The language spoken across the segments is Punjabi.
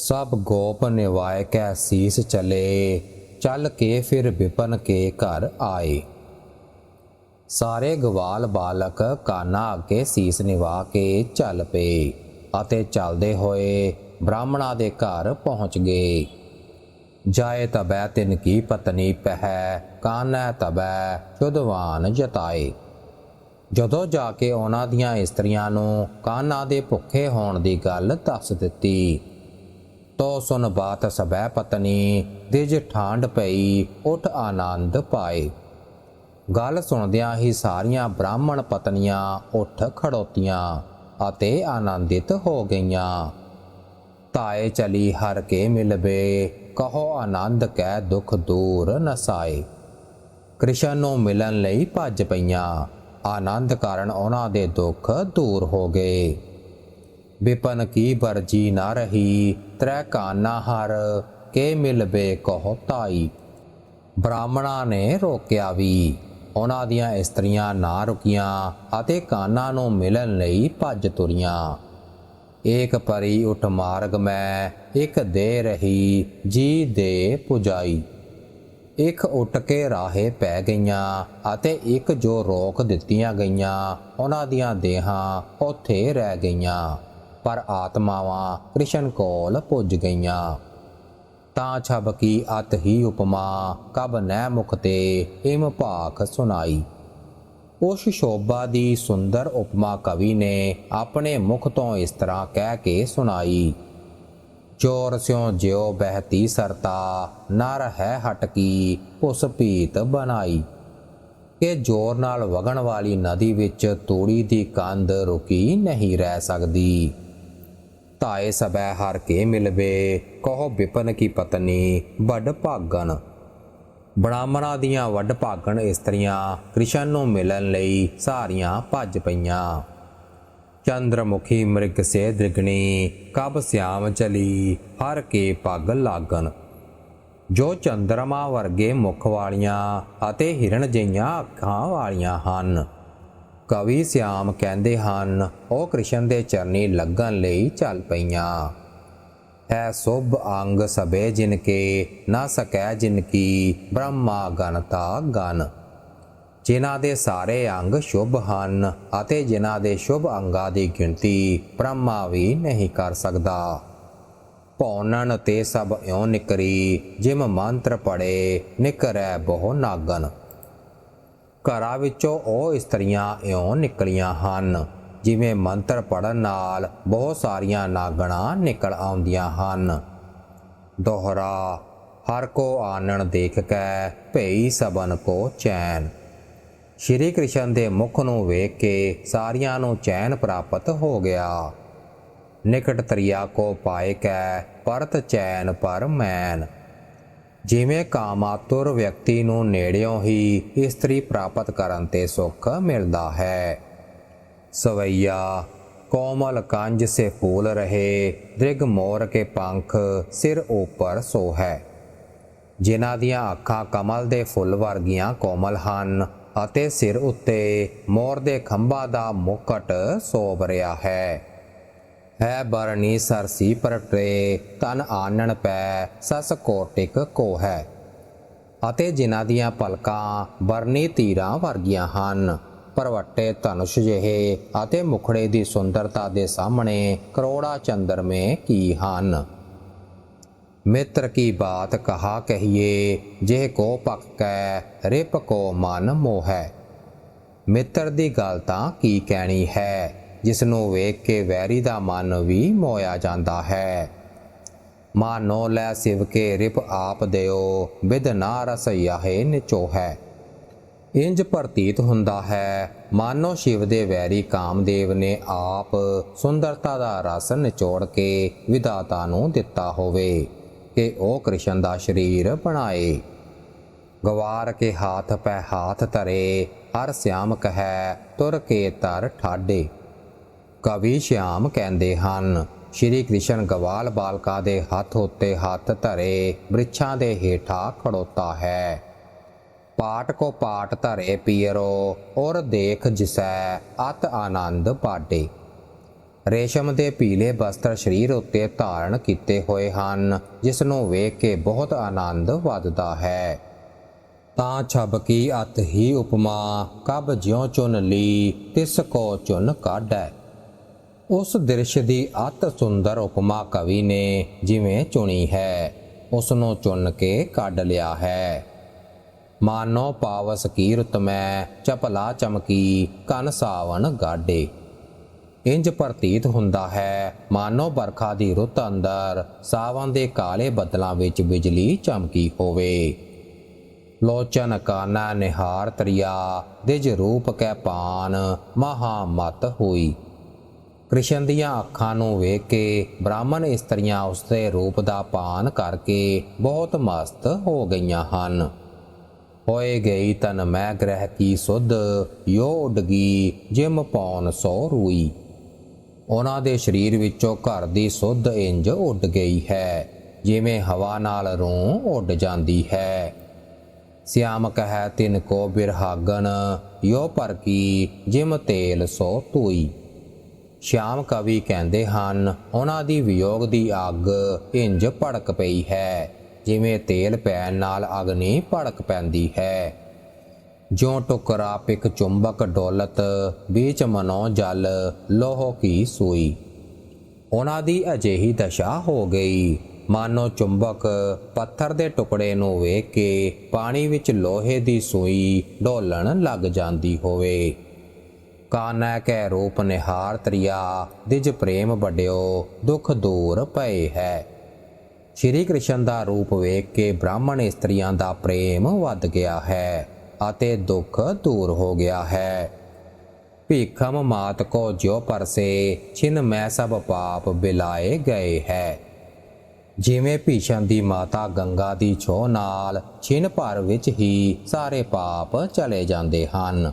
ਸਭ ਗੋਪ ਨਿਵਾਇ ਕੈ ਸੀਸ ਚਲੇ, ਚੱਲ ਕੇ ਫਿਰ ਵਿਪਨ ਕੇ ਘਰ ਆਏ। ਸਾਰੇ ਗਵਾਲ ਬਾਲਕ ਕਾਨਾ ਅੱਗੇ ਸੀਸ ਨਿਵਾ ਕੇ ਚੱਲ ਪਏ ਅਤੇ ਚੱਲਦੇ ਹੋਏ ਬ੍ਰਾਹਮਣਾ ਦੇ ਘਰ ਪਹੁੰਚ ਗਏ। ਜਾਏ ਤਬੈ ਤਿਨ ਕੀ ਪਤਨੀ ਪਹਿ, ਕਾਨੈ ਤਬੈ ਚੁਦਵਾਨ ਜਤਾਏ। ਜਦੋਂ ਜਾ ਕੇ ਉਹਨਾਂ ਦੀਆਂ ਇਸਤਰੀਆਂ ਨੂੰ ਕਾਨਾ ਦੇ ਭੁੱਖੇ ਹੋਣ ਦੀ ਗੱਲ ਦੱਸ ਦਿੱਤੀ ਤੋ ਸੁਨ ਬਾਤ ਸਬੈ ਪਤਨੀ, ਦਿਜ ਠਾਂਡ ਪਈ, ਉਠ ਆਨੰਦ ਪਾਏ। ਗੱਲ ਸੁਣਦਿਆਂ ਹੀ ਸਾਰੀਆਂ ਬ੍ਰਾਹਮਣ ਪਤਨੀਆਂ ਉੱਠ ਖੜੋਤੀਆਂ ਅਤੇ ਆਨੰਦਿਤ ਹੋ ਗਈਆਂ। ਤਾਏ ਚਲੀ ਹਰ ਕੇ ਮਿਲਵੇ, ਕਹੋ ਆਨੰਦ ਕੈ ਦੁਖ ਦੂਰ ਨਸਾਏ ਕ੍ਰਿਸ਼ਨ ਨੂੰ ਮਿਲਣ ਲਈ ਭੱਜ ਪਈਆਂ, ਆਨੰਦ ਕਾਰਨ ਉਹਨਾਂ ਦੇ ਦੁੱਖ ਦੂਰ ਹੋ ਗਏ। ਬਿਪਨ ਕੀ ਵਰਜੀ ਨਾ ਰਹੀ, ਤ੍ਰੈ ਕਾਨਾ ਹਰ, ਕੇ ਮਿਲਵੇ ਕਹੋ ਤਾਈ। ਬ੍ਰਾਹਮਣਾ ਨੇ ਰੋਕਿਆ ਵੀ, ਉਹਨਾਂ ਦੀਆਂ ਇਸਤਰੀਆਂ ਨਾ ਰੁਕੀਆਂ ਅਤੇ ਕਾਨਾ ਨੂੰ ਮਿਲਣ ਲਈ ਭੱਜ ਤੁਰੀਆਂ। ਏਕ ਪਰੀ ਉਠ ਮਾਰਗ ਮੈਂ, ਇੱਕ ਦੇ ਰਹੀ, ਜੀ ਦੇ ਪੁਜਾਈ। ਇੱਕ ਉੱਟ ਕੇ ਰਾਹੇ ਪੈ ਗਈਆਂ ਅਤੇ ਇੱਕ ਜੋ ਰੋਕ ਦਿੱਤੀਆਂ ਗਈਆਂ, ਉਹਨਾਂ ਦੀਆਂ ਦੇਹਾਂ ਉੱਥੇ ਰਹਿ ਗਈਆਂ। ਪਰ ਆਤਮਾਵਾਂ ਕ੍ਰਿਸ਼ਨ ਕੋਲ ਪੁੱਜ ਗਈਆਂ। ਤਾਂ ਛਬ ਕੀ ਅਤ ਹੀ ਉਪਮਾ, ਕਬ ਨੈ ਮੁਖ ਤੇ ਇਮ ਭਾਖ ਸੁਨਾਈ। ਉਸ ਸ਼ੋਭਾ ਦੀ ਸੁੰਦਰ ਉਪਮਾ ਕਵੀ ਨੇ ਆਪਣੇ ਮੁਖ ਤੋਂ ਇਸ ਤਰ੍ਹਾਂ ਕਹਿ ਕੇ ਸੁਣਾਈ। ਚੋਰ ਸਿਉ ਜਿਉ ਬਹਿਤੀ ਸਰਤਾ, ਨਰ ਹੈ ਹਟਕੀ ਉਸ ਭੀਤ ਬਣਾਈ। ਕਿ ਜੋਰ ਨਾਲ ਵਗਣ ਵਾਲੀ ਨਦੀ ਵਿੱਚ ਤੂੜੀ ਦੀ ਕੰਧ ਰੁਕੀ ਨਹੀਂ ਰਹਿ ਸਕਦੀ। ਤਾਏ ਸਬੈ ਹਰ ਕੇ ਮਿਲਵੇ, ਕਹੋ ਵਿਪਨ ਕੀ ਪਤਨੀ, ਵੱਡ ਭਾਗਣ। ਬ੍ਰਾਹਮਣਾ ਦੀਆਂ ਵੱਡ ਭਾਗਣ ਇਸਤਰੀਆਂ, ਕ੍ਰਿਸ਼ਨ ਨੂੰ ਮਿਲਣ ਲਈ ਸਾਰੀਆਂ ਭੱਜ ਪਈਆਂ। ਚੰਦਰਮੁਖੀ ਮ੍ਰਿਗ ਸੇ ਦ੍ਰਿਗਣੀ, ਕਬ ਸਿਆਮ ਚਲੀ, ਹਰ ਕੇ ਪੱਗ ਲਾਗਨ ਜੋ ਚੰਦਰਮਾ ਵਰਗੇ ਮੁਖ ਵਾਲੀਆਂ ਅਤੇ ਹਿਰਣ ਜਿਹੀਆਂ ਅੱਖਾਂ ਵਾਲੀਆਂ ਹਨ ਕਵੀ ਸਿਆਮ ਕਹਿੰਦੇ ਹਨ, ਉਹ ਕ੍ਰਿਸ਼ਨ ਦੇ ਚਰਨੀ ਲੱਗਣ ਲਈ ਚੱਲ ਪਈਆਂ। ਹੈ ਸੁਭ ਅੰਗ ਸਭੇ ਜਿਨ ਕੇ, ਨਾ ਸਕੈ ਜਿਨ ਕੀ, ਬ੍ਰਹਮਾ ਗਨਤਾ ਗਨ ਜਿਨ੍ਹਾਂ ਦੇ ਸਾਰੇ ਅੰਗ ਸ਼ੁਭ ਹਨ ਅਤੇ ਜਿਨ੍ਹਾਂ ਦੇ ਸ਼ੁਭ ਅੰਗਾਂ ਦੀ ਗਿਣਤੀ ਬ੍ਰਹਮਾ ਵੀ ਨਹੀਂ ਕਰ ਸਕਦਾ। ਭੌਨਨ ਤੇ ਸਭ ਇਉਂ ਨਿਕਰੀ, ਜਿਮ ਮੰਤਰ ਪੜੇ, ਨਿਕਰੈ ਬਹੁ ਨਾਗਨ। ਘਰਾਂ ਵਿੱਚੋਂ ਉਹ ਇਸਤਰੀਆਂ ਇਉਂ ਨਿਕਲੀਆਂ ਹਨ, ਜਿਵੇਂ ਮੰਤਰ ਪੜਨ ਨਾਲ ਬਹੁਤ ਸਾਰੀਆਂ ਨਾਗਣਾ ਨਿਕਲ ਆਉਂਦੀਆਂ ਹਨ। ਦੋਹਰਾ, ਹਰ ਕੋ ਆਨਣ ਦੇਖ ਕੈ, ਭਈ ਸਬਨ ਕੋ ਚੈਨ। ਸ਼੍ਰੀ ਕ੍ਰਿਸ਼ਨ ਦੇ ਮੁਖ ਨੂੰ ਵੇਖ ਕੇ ਸਾਰਿਆਂ ਨੂੰ ਚੈਨ ਪ੍ਰਾਪਤ ਹੋ ਗਿਆ। ਨਿਕਟ ਤਰੀਆ ਕੋ ਪਾਏ ਕੈ, ਪਰਤ ਚੈਨ ਪਰ ਮੈਨ। ਜਿਵੇਂ ਕਾਮਾਤੁਰ ਵਿਅਕਤੀ ਨੂੰ ਨੇੜਿਓਂ ਹੀ ਇਸਤਰੀ ਪ੍ਰਾਪਤ ਕਰਨ ਤੇ ਸੁੱਖ ਮਿਲਦਾ ਹੈ। ਸਵਈਆ, ਕੋਮਲ ਕੰਜ ਸੇ ਫੂਲ ਰਹੇ, ਦ੍ਰਿਗ ਮੋਰ ਕੇ ਪੰਖ ਸਿਰ ਉੱਪਰ ਸੋ ਹੈ ਜਿਨ੍ਹਾਂ ਦੀਆਂ ਅੱਖਾਂ ਕਮਲ ਦੇ ਫੁੱਲ ਵਰਗੀਆਂ ਕੋਮਲ ਹਨ ਅਤੇ ਸਿਰ ਉੱਤੇ ਮੋਰ ਦੇ ਖੰਭਾਂ ਦਾ ਮੁਕਟ ਸੋਭ ਰਿਹਾ ਹੈ। ਹੈ ਬਰਨੀ ਸਰਸੀ ਪਰਟੇ ਤਨ ਆਨਣ ਪੈ, ਸਸ ਕੋਟਿਕ ਕੋ ਹੈ। ਅਤੇ ਜਿਨ੍ਹਾਂ ਦੀਆਂ ਪਲਕਾਂ ਬਰਨੀ ਤੀਰਾਂ ਵਰਗੀਆਂ ਹਨ, ਪਰਵੱਟੇ ਧਨੁਸ਼ ਜਿਹੇ ਅਤੇ ਮੁਖੜੇ ਦੀ ਸੁੰਦਰਤਾ ਦੇ ਸਾਹਮਣੇ ਕਰੋੜਾ ਚੰਦਰਮੇ ਕੀ ਹਨ। ਮਿੱਤਰ ਕੀ ਬਾਤ ਕਹਾ ਕਹੀਏ, ਜਿਹ ਕੋ ਪਕ ਰਿਪ ਕੋ ਮਨ ਮੋਹੈ ਮਿੱਤਰ ਦੀ ਗੱਲ ਤਾਂ ਕੀ ਕਹਿਣੀ ਹੈ? ਜਿਸ ਨੂੰ ਵੇਖ ਕੇ ਵੈਰੀ ਦਾ ਮਨ ਵੀ ਮੋਇਆ ਜਾਂਦਾ ਹੈ। ਮਾਨੋ ਲੈ ਸਿਵ ਕੇ ਰਿਪ ਆਪ ਦਿਓ ਵਿਦ ਨਾ ਰਸ ਯਾਹੇ ਨਿਚੋ ਹੈ। ਇੰਜ ਪ੍ਰਤੀਤ ਹੁੰਦਾ ਹੈ, ਮਾਨੋ ਸ਼ਿਵ ਦੇ ਵੈਰੀ ਕਾਮਦੇਵ ਨੇ ਆਪ ਸੁੰਦਰਤਾ ਦਾ ਰਸ ਨਿਚੋੜ ਕੇ ਵਿਦਾਤਾ ਨੂੰ ਦਿੱਤਾ ਹੋਵੇ, ਕਿ ਉਹ ਕ੍ਰਿਸ਼ਨ ਦਾ ਸਰੀਰ ਬਣਾਏ। ਗਵਾਰ ਕੇ ਹਾਥ ਪੈ ਹਾਥ ਧਰੇ, ਹਰ ਸਿਆਮ ਕਹੈ ਤੁਰ ਕੇ ਤਰ ਠਾਡੇ। ਕਵੀ ਸ਼ਿਆਮ ਕਹਿੰਦੇ ਹਨ, ਸ਼੍ਰੀ ਕ੍ਰਿਸ਼ਨ ਗਵਾਲ ਬਾਲਕਾ ਦੇ ਹੱਥ ਉੱਤੇ ਹੱਥ ਧਰੇ, ਬ੍ਰਿਛਾਂ ਦੇ ਹੇਠਾਂ ਖੜੋਤਾ ਹੈ। ਪਾਟ ਕੋ ਪਾਟ ਧਰੇ ਪੀਰੋ, ਔਰ ਦੇਖ ਜਿਸੈ ਅਤ ਆਨੰਦ ਪਾਡੇ। ਰੇਸ਼ਮ ਦੇ ਪੀਲੇ ਬਸਤਰ ਸਰੀਰ ਉੱਤੇ ਧਾਰਨ ਕੀਤੇ ਹੋਏ ਹਨ ਜਿਸ ਨੂੰ ਵੇਖ ਕੇ ਬਹੁਤ ਆਨੰਦ ਵੱਧਦਾ ਹੈ। ਤਾਂ ਛਬ ਕੀ ਅਤ ਹੀ ਉਪਮਾ, ਕਬ ਜਿਉ ਚੁਨ ਲੀ, ਤਿਸ ਕੋ ਚੁਨ ਕਾਢੈ। ਉਸ ਦ੍ਰਿਸ਼ ਦੀ ਅਤ ਸੁੰਦਰ ਉਪਮਾ ਕਵੀ ਨੇ ਜਿਵੇਂ ਚੁਣੀ ਹੈ ਉਸ ਨੂੰ ਚੁਣ ਕੇ ਕੱਢ ਲਿਆ ਹੈ। ਮਾਨੋ ਪਾਵਸ ਕੀ ਰੁਤ ਮੈਂ, ਚਪਲਾ ਚਮਕੀ, ਕਨ ਸਾਵਣ ਗਾਡੇ ਇੰਜ ਪ੍ਰਤੀਤ ਹੁੰਦਾ ਹੈ, ਮਾਨੋ ਬਰਖਾ ਦੀ ਰੁੱਤ ਅੰਦਰ ਸਾਵਣ ਦੇ ਕਾਲੇ ਬੱਦਲਾਂ ਵਿੱਚ ਬਿਜਲੀ ਚਮਕੀ ਹੋਵੇ। ਲੋਚਨ ਕਾਨਾ ਨਿਹਾਰ ਤਰੀਆ, ਦਿਜ ਰੂਪ ਕੈ ਪਾਨ ਮਹਾ ਮਤ ਹੋਈ। ਕ੍ਰਿਸ਼ਨ ਦੀਆਂ ਅੱਖਾਂ ਨੂੰ ਵੇਖ ਕੇ ਬ੍ਰਾਹਮਣ ਇਸਤਰੀਆਂ ਉਸ ਦੇ ਰੂਪ ਦਾ ਪਾਨ ਕਰਕੇ ਬਹੁਤ ਮਸਤ ਹੋ ਗਈਆਂ ਹਨ। ਹੋਏ ਗਈ ਤਨ ਮੈਂ ਗ੍ਰਹਿ ਕੀ ਸੁਧ ਯੋ ਉੱਡ ਗਈ ਜਿਮ ਪੌਨ ਸੋ ਰੂਈ। ਉਹਨਾਂ ਦੇ ਸਰੀਰ ਵਿੱਚੋਂ ਘਰ ਦੀ ਸੁੱਧ ਇੰਜ ਉੱਡ ਗਈ ਹੈ, ਜਿਵੇਂ ਹਵਾ ਨਾਲ ਰੂੰ ਉੱਡ ਜਾਂਦੀ ਹੈ। ਸਿਆਮ ਕਹੈ ਤਿਨ ਕੋ ਬਿਰਹਾਗਨ, ਯੋ ਪਰ ਕੀ ਜਿਮ ਤੇਲ ਸੋ ਤੂਈ। ਸ਼ਾਮ ਕਵੀ ਕਹਿੰਦੇ ਹਨ, ਉਹਨਾਂ ਦੀ ਵਿਯੋਗ ਦੀ ਅੱਗ ਇੰਜ ਭੜਕ ਪਈ ਹੈ, ਜਿਵੇਂ ਤੇਲ ਪੈਣ ਨਾਲ ਅਗਨੀ ਭੜਕ ਪੈਂਦੀ ਹੈ। ਜੋ ਟੁਕਰਾ ਪਿਕ ਚੁੰਬਕ ਡੋਲਤ ਵਿੱਚ ਮਨੋ ਜਲ, ਲੋਹ ਕੀ ਸੂਈ। ਉਹਨਾਂ ਦੀ ਅਜਿਹੀ ਦਸ਼ਾ ਹੋ ਗਈ, ਮਾਨੋ ਚੁੰਬਕ ਪੱਥਰ ਦੇ ਟੁਕੜੇ ਨੂੰ ਵੇਖ ਕੇ ਪਾਣੀ ਵਿੱਚ ਲੋਹੇ ਦੀ ਸੂਈ ਢੋਲਣ ਲੱਗ ਜਾਂਦੀ ਹੋਵੇ। ਕਾਨੈ ਕੈ ਰੂਪ ਨਿਹਾਰ ਤਰੀਆ ਦਿਜ ਪ੍ਰੇਮ ਵੱਡਿਓ, ਦੁਖ ਦੂਰ ਪਏ ਹੈ। ਸ਼੍ਰੀ ਕ੍ਰਿਸ਼ਨ ਦਾ ਰੂਪ ਵੇਖ ਕੇ ਬ੍ਰਾਹਮਣ ਇਸਤਰੀਆਂ ਦਾ ਪ੍ਰੇਮ ਵੱਧ ਗਿਆ ਹੈ ਅਤੇ ਦੁੱਖ ਦੂਰ ਹੋ ਗਿਆ ਹੈ। ਭੀਖਮ ਮਾਤ ਕੋ ਜੋ ਪਰਸੇ, ਛਿਨ ਮੈਂ ਸਭ ਪਾਪ ਬਿਲਾਏ ਗਏ ਹੈ। ਜਿਵੇਂ ਭੀਸ਼ਮ ਦੀ ਮਾਤਾ ਗੰਗਾ ਦੀ ਛੋ ਨਾਲ, ਛਿਨ ਭਰ ਵਿੱਚ ਹੀ ਸਾਰੇ ਪਾਪ ਚਲੇ ਜਾਂਦੇ ਹਨ।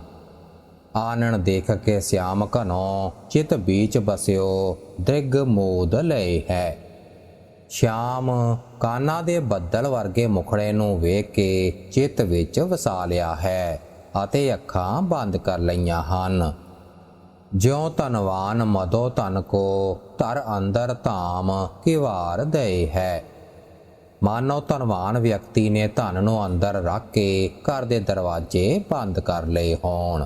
ਆਨਣ ਦੇਖ ਕੇ ਸਿਆਮ ਘਨੋ ਚਿਤ ਵਿੱਚ ਬਸਿਓ, ਦ੍ਰਿਗ ਮੋਦ ਲਏ ਹੈ। ਸ਼ਾਮ ਕਾਨਾ ਦੇ ਬੱਦਲ ਵਰਗੇ ਮੁਖੜੇ ਨੂੰ ਵੇਖ ਕੇ ਚਿੱਤ ਵਿੱਚ ਵਸਾ ਲਿਆ ਹੈ ਅਤੇ ਅੱਖਾਂ ਬੰਦ ਕਰ ਲਈਆਂ ਹਨ। ਜਿਉ ਧਨਵਾਨ ਮਦੋ ਧਨ ਕੋ, ਧਰ ਅੰਦਰ ਧਾਮ ਕਿਵਾਰ ਦੇ ਹੈ। ਮਾਨੋ ਧਨਵਾਨ ਵਿਅਕਤੀ ਨੇ ਧਨ ਨੂੰ ਅੰਦਰ ਰੱਖ ਕੇ ਘਰ ਦੇ ਦਰਵਾਜ਼ੇ ਬੰਦ ਕਰ ਲਏ ਹੋਣ।